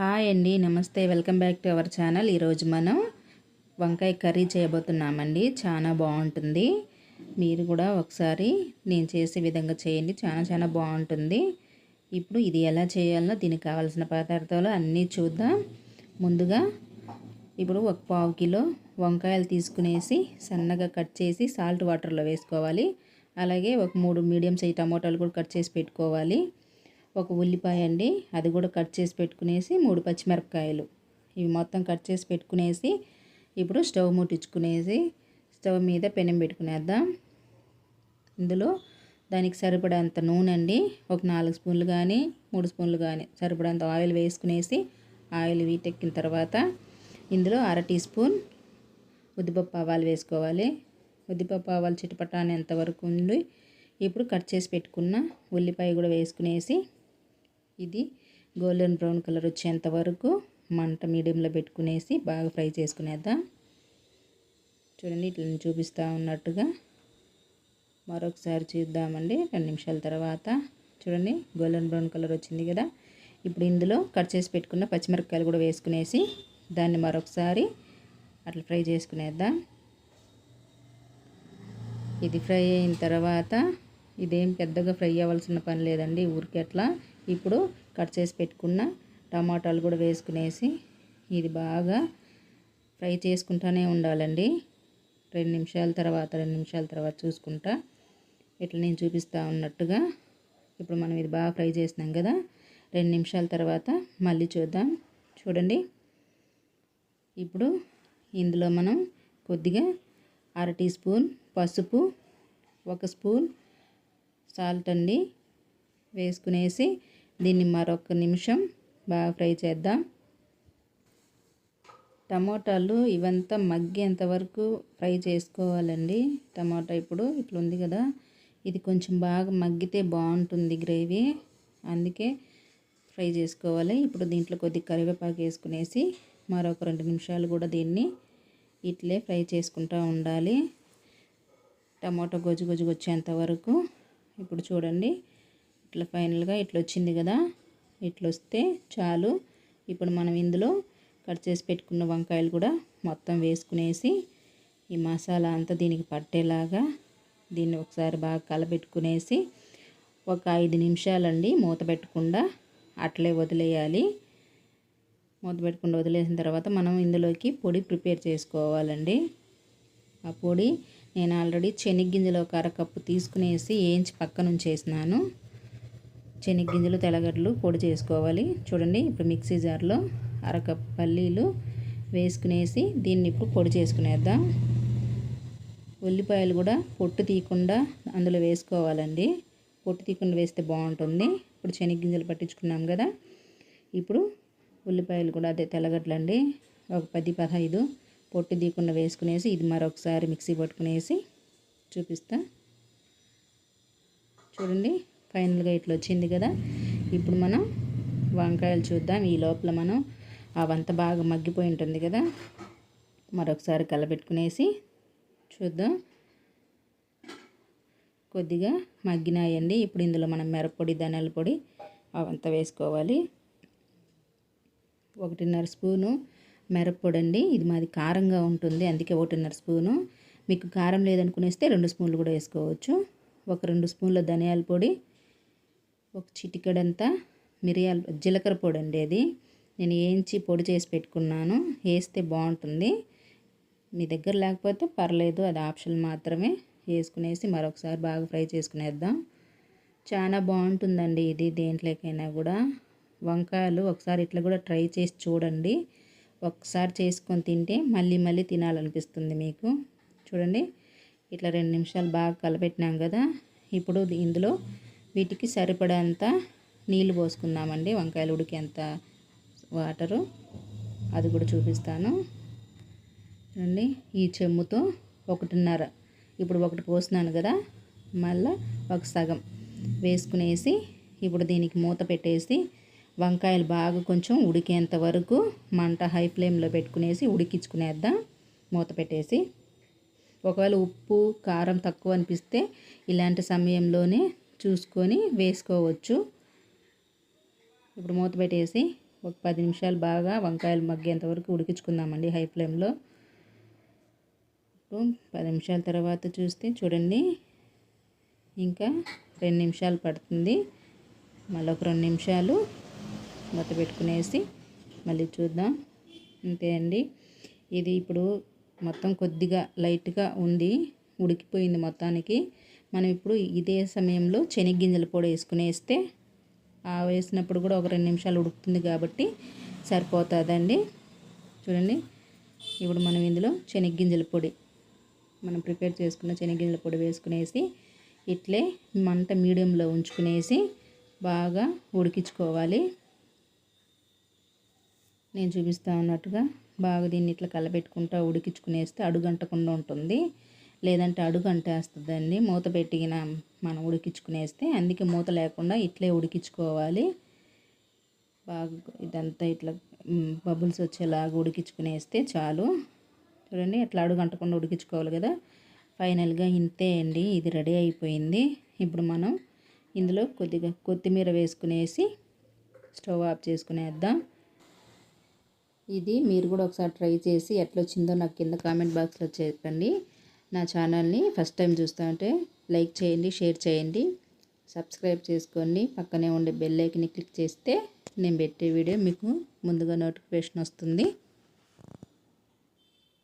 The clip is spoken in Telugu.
హాయ్ అండి నమస్తే. Welcome back to our channel. ఈరోజు మనం వంకాయ కర్రీ చేయబోతున్నామండి. చాలా బాగుంటుంది. మీరు కూడా ఒకసారి నేను చేసే విధంగా చేయండి. చాలా చాలా బాగుంటుంది. ఇప్పుడు ఇది ఎలా చేయాలో దీనికి కావాల్సిన పదార్థాలు అన్నీ చూద్దాం. ముందుగా ఇప్పుడు ఒక పావు కిలో వంకాయలు తీసుకునేసి సన్నగా కట్ చేసి సాల్ట్ వాటర్లో వేసుకోవాలి. అలాగే ఒక మూడు మీడియం సైజ్ టమోటాలు కూడా కట్ చేసి పెట్టుకోవాలి. ఒక ఉల్లిపాయ అండి. అది కూడా కట్ చేసి పెట్టుకునేసి మూడు పచ్చిమిరపకాయలు. ఇవి మొత్తం కట్ చేసి పెట్టుకునేసి ఇప్పుడు స్టవ్ ముట్టించుకునేసి స్టవ్ మీద పెనం పెట్టుకునేద్దాం. ఇందులో దానికి సరిపడేంత నూనె అండి. ఒక నాలుగు స్పూన్లు కానీ మూడు స్పూన్లు కానీ సరిపడేంత ఆయిల్ వేసుకునేసి ఆయిల్ వీటెక్కిన తర్వాత ఇందులో అర టీ స్పూన్ ఉద్దిపప్పు ఆవాలు వేసుకోవాలి. ఉద్దిపప్పు ఆవాలు చిటపట అనేంత వరకు ఉండి ఇప్పుడు కట్ చేసి పెట్టుకున్న ఉల్లిపాయ కూడా వేసుకునేసి ఇది గోల్డెన్ బ్రౌన్ కలర్ వచ్చేంత వరకు మంట మీడియంలో పెట్టుకునేసి బాగా ఫ్రై చేసుకునేద్దాం. చూడండి ఇట్లా చూపిస్తూ ఉన్నట్టుగా. మరొకసారి చూద్దామండి రెండు నిమిషాల తర్వాత. చూడండి గోల్డెన్ బ్రౌన్ కలర్ వచ్చింది కదా. ఇప్పుడు ఇందులో కట్ చేసి పెట్టుకున్న పచ్చిమిరపకాయలు కూడా వేసుకునేసి దాన్ని మరొకసారి అట్లా ఫ్రై చేసుకునేద్దాం. ఇది ఫ్రై అయిన తర్వాత ఇదేం పెద్దగా ఫ్రై అవ్వాల్సిన పని లేదండి ఊరికి అట్లా. ఇప్పుడు కట్ చేసి పెట్టుకున్న టమాటాలు కూడా వేసుకునేసి ఇది బాగా ఫ్రై చేసుకుంటూనే ఉండాలండి. రెండు నిమిషాల తర్వాత రెండు నిమిషాల తర్వాత చూసుకుంటా. ఇట్లా నేను చూపిస్తూ ఉన్నట్టుగా ఇప్పుడు మనం ఇది బాగా ఫ్రై చేసినాం కదా రెండు నిమిషాల తర్వాత మళ్ళీ చూద్దాం. చూడండి. ఇప్పుడు ఇందులో మనం కొద్దిగా అర టీ స్పూన్ పసుపు ఒక స్పూన్ సాల్ట్ అండి వేసుకునేసి దీన్ని మరొక నిమిషం బాగా ఫ్రై చేద్దాం. టమోటాలు ఇవంతా మగ్గేంత వరకు ఫ్రై చేసుకోవాలండి. టమాటా ఇప్పుడు ఇట్లా ఉంది కదా ఇది కొంచెం బాగా మగ్గితే బాగుంటుంది గ్రేవీ. అందుకే ఫ్రై చేసుకోవాలి. ఇప్పుడు దీంట్లో కొద్ది కరివేపాకు వేసుకునేసి మరొక రెండు నిమిషాలు కూడా దీన్ని ఇట్లే ఫ్రై చేసుకుంటూ ఉండాలి. టమాటో గొజ్జు గొజ్జు వచ్చేంత వరకు ఇప్పుడు చూడండి. ఇట్లా ఫైనల్గా ఇట్లా వచ్చింది కదా. ఇట్లా వస్తే చాలు. ఇప్పుడు మనం ఇందులో కట్ చేసి పెట్టుకున్న వంకాయలు కూడా మొత్తం వేసుకునేసి ఈ మసాలా అంతా దీనికి పట్టేలాగా దీన్ని ఒకసారి బాగా కలపెట్టుకునేసి ఒక ఐదు నిమిషాలండి మూత పెట్టకుండా అట్లే వదిలేయాలి. మూత పెట్టకుండా వదిలేసిన తర్వాత మనం ఇందులోకి పొడి ప్రిపేర్ చేసుకోవాలండి. ఆ పొడి నేను ఆల్రెడీ శనగ్గింజలు ఒక అరకప్పు తీసుకునేసి వేయించి పక్కన ఉంచేసినాను శనగ్గింజలు తెల్లగడ్డలు పొడి చేసుకోవాలి. చూడండి ఇప్పుడు మిక్సీ జార్లో అరకప్పు పల్లీలు వేసుకునేసి దీన్ని ఇప్పుడు పొడి చేసుకునేద్దాం. ఉల్లిపాయలు కూడా పొట్టు తీయకుండా అందులో వేసుకోవాలండి. పొట్టు తీయకుండా వేస్తే బాగుంటుంది. ఇప్పుడు శనగ్గింజలు పట్టించుకున్నాం కదా. ఇప్పుడు ఉల్లిపాయలు కూడా అదే తెల్లగడ్డలండి. ఒక పది పదహైదు పొట్టు దీకుండా వేసుకునేసి ఇది మరొకసారి మిక్సీ పట్టుకునేసి చూపిస్తా. చూడండి ఫైనల్గా ఇట్లా వచ్చింది కదా. ఇప్పుడు మనం వంకాయలు చూద్దాం. ఈ లోపల మనం అవంతా బాగా మగ్గిపోయి ఉంటుంది కదా. మరొకసారి కలబెట్టుకునేసి చూద్దాం. కొద్దిగా మగ్గినాయండి. ఇప్పుడు ఇందులో మనం మిరప్పొడి ధనియాల పొడి అవంతా వేసుకోవాలి. ఒకటిన్నర స్పూను మిరప్పొడి అండి ఇది మాది కారంగా ఉంటుంది. అందుకే ఒకటిన్నర స్పూను. మీకు కారం లేదనుకునేస్తే రెండు స్పూన్లు కూడా వేసుకోవచ్చు. ఒక రెండు స్పూన్ల ధనియాల పొడి ఒక చిటికడంతా మిరియాల జీలకర్ర పొడి అండి అది. నేను వేయించి పొడి చేసి పెట్టుకున్నాను. వేస్తే బాగుంటుంది. మీ దగ్గర లేకపోతే పర్లేదు అది ఆప్షన్ మాత్రమే. వేసుకునేసి మరొకసారి బాగా ఫ్రై చేసుకునేద్దాం. చాలా బాగుంటుందండి ఇది దేంట్లోకైనా కూడా. వంకాయలు ఒకసారి ఇట్లా కూడా ట్రై చేసి చూడండి. ఒకసారి చేసుకొని తింటే మళ్ళీ మళ్ళీ తినాలనిపిస్తుంది మీకు. చూడండి ఇట్లా రెండు నిమిషాలు బాగా కలపెట్టినాం కదా. ఇప్పుడు ఇందులో వీటికి సరిపడేంత నీళ్ళు పోసుకుందామండి. వంకాయలు ఉడికేంత వాటరు అది కూడా చూపిస్తాను. చూడండి ఈ చెమ్ముతో ఒకటిన్నర ఇప్పుడు ఒకటి పోసినాను కదా. మళ్ళీ ఒక సగం వేసుకునేసి ఇప్పుడు దీనికి మూత పెట్టేసి వంకాయలు బాగా కొంచెం ఉడికేంత వరకు మంట హై ఫ్లేమ్లో పెట్టుకునేసి ఉడికించుకునేద్దాం. మూత పెట్టేసి ఒకవేళ ఉప్పు కారం తక్కువ అనిపిస్తే ఇలాంటి సమయంలోనే చూసుకొని వేసుకోవచ్చు. ఇప్పుడు మూత పెట్టేసి ఒక పది నిమిషాలు బాగా వంకాయలు మగ్గేంత వరకు ఉడికించుకుందామండి హై ఫ్లేమ్లో. ఇప్పుడు పది నిమిషాల తర్వాత చూస్తే చూడండి ఇంకా రెండు నిమిషాలు పడుతుంది. మళ్ళీ ఒక రెండు నిమిషాలు మూత పెట్టుకునేసి మళ్ళీ చూద్దాం. అంతే అండి. ఇది ఇప్పుడు మొత్తం కొద్దిగా లైట్గా ఉంది ఉడికిపోయింది మొత్తానికి. మనం ఇప్పుడు ఇదే సమయంలో శనగ్గింజల పొడి వేసుకునేస్తే ఆ వేసినప్పుడు కూడా ఒక రెండు నిమిషాలు ఉడుకుతుంది కాబట్టి సరిపోతుందండి. చూడండి. ఇప్పుడు మనం ఇందులో శనగ్గింజల పొడి మనం ప్రిపేర్ చేసుకున్న శనగ్గింజల పొడి వేసుకునేసి ఇట్లే మంట మీడియంలో ఉంచుకునేసి బాగా ఉడికించుకోవాలి. నేను చూపిస్తా ఉన్నట్టుగా బాగా దీన్ని ఇట్లా కలబెట్టుకుంటా ఉడికించుకునేస్తే అడుగంటకుండా ఉంటుంది. లేదంటే అడుగు అంటేస్తుందండి మూత పెట్టిన మనం ఉడికించుకునేస్తే అందుకే మూత లేకుండా ఇట్లే ఉడికించుకోవాలి. బాగా ఇదంతా ఇట్లా బబుల్స్ వచ్చేలాగా ఉడికించుకునేస్తే చాలు. చూడండి ఇట్లా అడుగు అంటకుండా ఉడికించుకోవాలి కదా. ఫైనల్గా ఇంతే అండి. ఇది రెడీ అయిపోయింది. ఇప్పుడు మనం ఇందులో కొద్దిగా కొత్తిమీర వేసుకునేసి స్టవ్ ఆఫ్ చేసుకునేద్దాం. ఇది మీరు కూడా ఒకసారి ట్రై చేసి ఎట్లా వచ్చిందో నాకు కింద కామెంట్ బాక్స్లో చెప్పండి. నా ఛానల్ని ఫస్ట్ టైం చూస్తూ ఉంటే లైక్ చేయండి షేర్ చేయండి సబ్స్క్రైబ్ చేసుకోండి. పక్కనే ఉండే బెల్ ఐకన్ని క్లిక్ చేస్తే నేను పెట్టే వీడియో మీకు ముందుగా నోటిఫికేషన్ వస్తుంది.